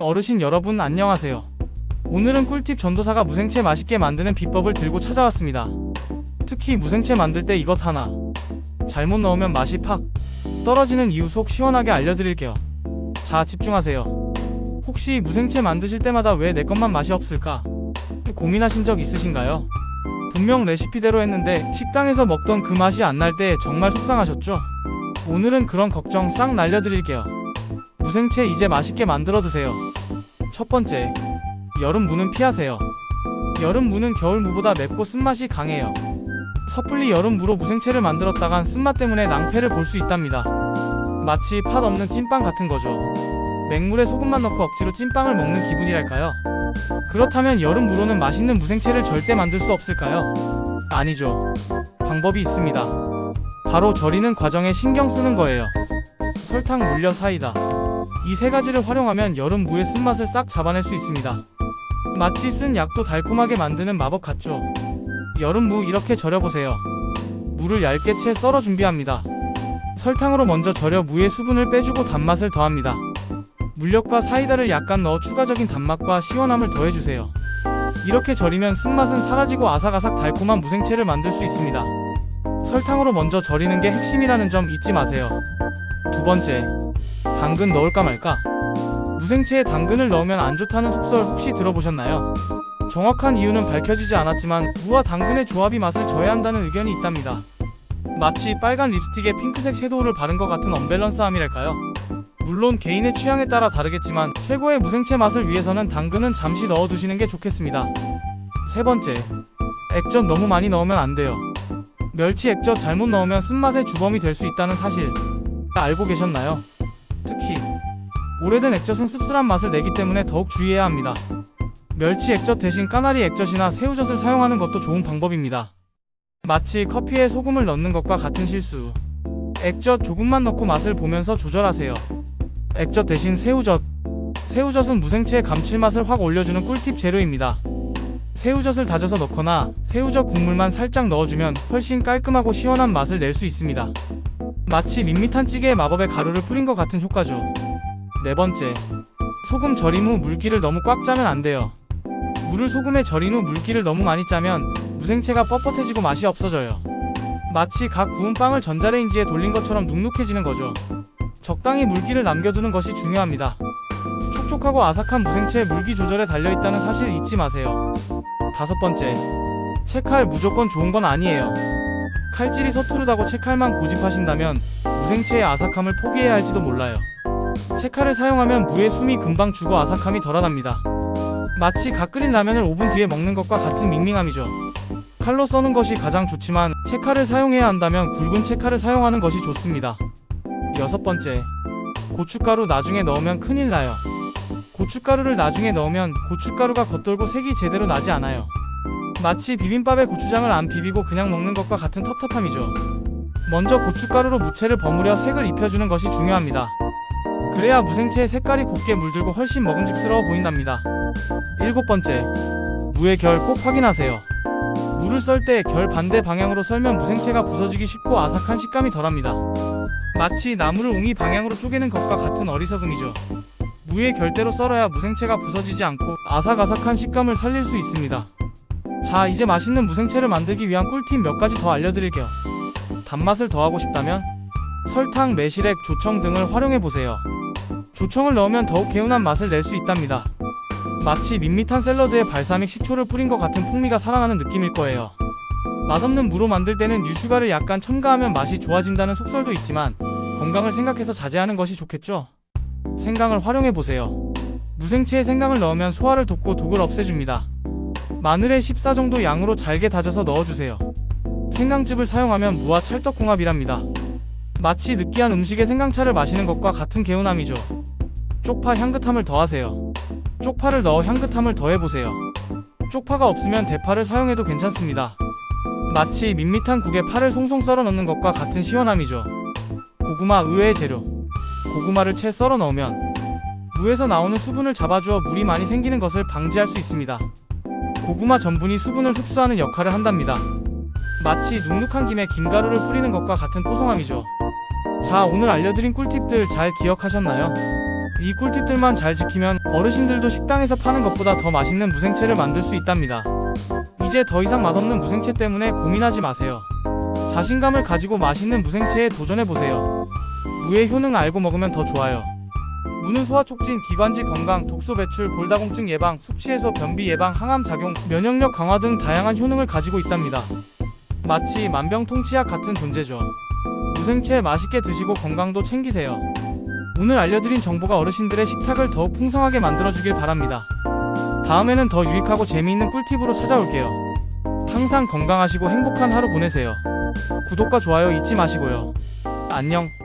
어르신 여러분 안녕하세요. 오늘은 꿀팁 전도사가 무생채 맛있게 만드는 비법을 들고 찾아왔습니다. 특히 무생채 만들 때 이것 하나 잘못 넣으면 맛이 팍 떨어지는 이유 속 시원하게 알려드릴게요. 자 집중하세요. 혹시 무생채 만드실 때마다 왜 내 것만 맛이 없을까? 고민하신 적 있으신가요? 분명 레시피대로 했는데 식당에서 먹던 그 맛이 안 날 때 정말 속상하셨죠? 오늘은 그런 걱정 싹 날려드릴게요. 무생채 이제 맛있게 만들어 드세요. 첫 번째, 여름 무는 피하세요. 여름 무는 겨울 무보다 맵고 쓴맛이 강해요. 섣불리 여름 무로 무생채를 만들었다간 쓴맛 때문에 낭패를 볼 수 있답니다. 마치 팥 없는 찐빵 같은 거죠. 맹물에 소금만 넣고 억지로 찐빵을 먹는 기분이랄까요? 그렇다면 여름 무로는 맛있는 무생채를 절대 만들 수 없을까요? 아니죠. 방법이 있습니다. 바로 절이는 과정에 신경 쓰는 거예요. 설탕, 물엿, 사이다. 이 세 가지를 활용하면 여름 무의 쓴맛을 싹 잡아낼 수 있습니다. 마치 쓴 약도 달콤하게 만드는 마법 같죠? 여름 무 이렇게 절여보세요. 무를 얇게 채 썰어 준비합니다. 설탕으로 먼저 절여 무의 수분을 빼주고 단맛을 더합니다. 물엿과 사이다를 약간 넣어 추가적인 단맛과 시원함을 더해주세요. 이렇게 절이면 쓴맛은 사라지고 아삭아삭 달콤한 무생채를 만들 수 있습니다. 설탕으로 먼저 절이는 게 핵심이라는 점 잊지 마세요. 두 번째, 당근 넣을까 말까? 무생채에 당근을 넣으면 안 좋다는 속설 혹시 들어보셨나요? 정확한 이유는 밝혀지지 않았지만 무와 당근의 조합이 맛을 저해한다는 의견이 있답니다. 마치 빨간 립스틱에 핑크색 섀도우를 바른 것 같은 언밸런스함이랄까요? 물론 개인의 취향에 따라 다르겠지만 최고의 무생채 맛을 위해서는 당근은 잠시 넣어두시는 게 좋겠습니다. 세 번째, 액젓 너무 많이 넣으면 안 돼요. 멸치 액젓 잘못 넣으면 쓴맛의 주범이 될 수 있다는 사실 알고 계셨나요? 특히 오래된 액젓은 씁쓸한 맛을 내기 때문에 더욱 주의해야 합니다. 멸치 액젓 대신 까나리 액젓이나 새우젓을 사용하는 것도 좋은 방법입니다. 마치 커피에 소금을 넣는 것과 같은 실수. 액젓 조금만 넣고 맛을 보면서 조절하세요. 액젓 대신 새우젓. 새우젓은 무생채의 감칠맛을 확 올려주는 꿀팁 재료입니다. 새우젓을 다져서 넣거나 새우젓 국물만 살짝 넣어주면 훨씬 깔끔하고 시원한 맛을 낼 수 있습니다. 마치 밋밋한 찌개에 마법의 가루를 뿌린 것 같은 효과죠. 네 번째, 소금 절임 후 물기를 너무 꽉 짜면 안 돼요. 물을 소금에 절인 후 물기를 너무 많이 짜면 무생채가 뻣뻣해지고 맛이 없어져요. 마치 각 구운 빵을 전자레인지에 돌린 것처럼 눅눅해지는 거죠. 적당히 물기를 남겨두는 것이 중요합니다. 촉촉하고 아삭한 무생채의 물기 조절에 달려있다는 사실 잊지 마세요. 다섯 번째, 채칼 무조건 좋은 건 아니에요. 칼질이 서투르다고 채칼만 고집하신다면 무생채의 아삭함을 포기해야 할지도 몰라요. 채칼을 사용하면 무의 숨이 금방 죽어 아삭함이 덜어납니다. 마치 갓 끓인 라면을 5분 뒤에 먹는 것과 같은 밍밍함이죠. 칼로 써는 것이 가장 좋지만 채칼을 사용해야 한다면 굵은 채칼을 사용하는 것이 좋습니다. 여섯 번째, 고춧가루 나중에 넣으면 큰일 나요. 고춧가루를 나중에 넣으면 고춧가루가 겉돌고 색이 제대로 나지 않아요. 마치 비빔밥에 고추장을 안 비비고 그냥 먹는 것과 같은 텁텁함이죠. 먼저 고춧가루로 무채를 버무려 색을 입혀주는 것이 중요합니다. 그래야 무생채의 색깔이 곱게 물들고 훨씬 먹음직스러워 보인답니다. 일곱 번째, 무의 결 꼭 확인하세요. 물을 썰 때 결 반대 방향으로 썰면 무생채가 부서지기 쉽고 아삭한 식감이 덜합니다. 마치 나무를 웅이 방향으로 쪼개는 것과 같은 어리석음이죠. 무의 결대로 썰어야 무생채가 부서지지 않고 아삭아삭한 식감을 살릴 수 있습니다. 자, 이제 맛있는 무생채를 만들기 위한 꿀팁 몇 가지 더 알려드릴게요. 단맛을 더하고 싶다면 설탕, 매실액, 조청 등을 활용해 보세요. 조청을 넣으면 더욱 개운한 맛을 낼 수 있답니다. 마치 밋밋한 샐러드에 발사믹 식초를 뿌린 것 같은 풍미가 살아나는 느낌일 거예요. 맛없는 무로 만들 때는 유슈가를 약간 첨가하면 맛이 좋아진다는 속설도 있지만 건강을 생각해서 자제하는 것이 좋겠죠? 생강을 활용해 보세요. 무생채에 생강을 넣으면 소화를 돕고 독을 없애줍니다. 마늘의 14 정도 양으로 잘게 다져서 넣어주세요. 생강즙을 사용하면 무와 찰떡궁합이랍니다. 마치 느끼한 음식에 생강차를 마시는 것과 같은 개운함이죠. 쪽파 향긋함을 더하세요. 쪽파를 넣어 향긋함을 더해보세요. 쪽파가 없으면 대파를 사용해도 괜찮습니다. 마치 밋밋한 국에 파를 송송 썰어 넣는 것과 같은 시원함이죠. 고구마 의외의 재료. 고구마를 채 썰어 넣으면 무에서 나오는 수분을 잡아주어 물이 많이 생기는 것을 방지할 수 있습니다. 고구마 전분이 수분을 흡수하는 역할을 한답니다. 마치 눅눅한 김에 김가루를 뿌리는 것과 같은 뽀송함이죠. 자, 오늘 알려드린 꿀팁들 잘 기억하셨나요? 이 꿀팁들만 잘 지키면 어르신들도 식당에서 파는 것보다 더 맛있는 무생채를 만들 수 있답니다. 이제 더 이상 맛없는 무생채 때문에 고민하지 마세요. 자신감을 가지고 맛있는 무생채에 도전해보세요. 무의 효능 알고 먹으면 더 좋아요. 무는 소화 촉진, 기관지 건강, 독소 배출, 골다공증 예방, 숙취 해소, 변비 예방, 항암 작용, 면역력 강화 등 다양한 효능을 가지고 있답니다. 마치 만병통치약 같은 존재죠. 무생채 맛있게 드시고 건강도 챙기세요. 오늘 알려드린 정보가 어르신들의 식탁을 더욱 풍성하게 만들어주길 바랍니다. 다음에는 더 유익하고 재미있는 꿀팁으로 찾아올게요. 항상 건강하시고 행복한 하루 보내세요. 구독과 좋아요 잊지 마시고요. 안녕.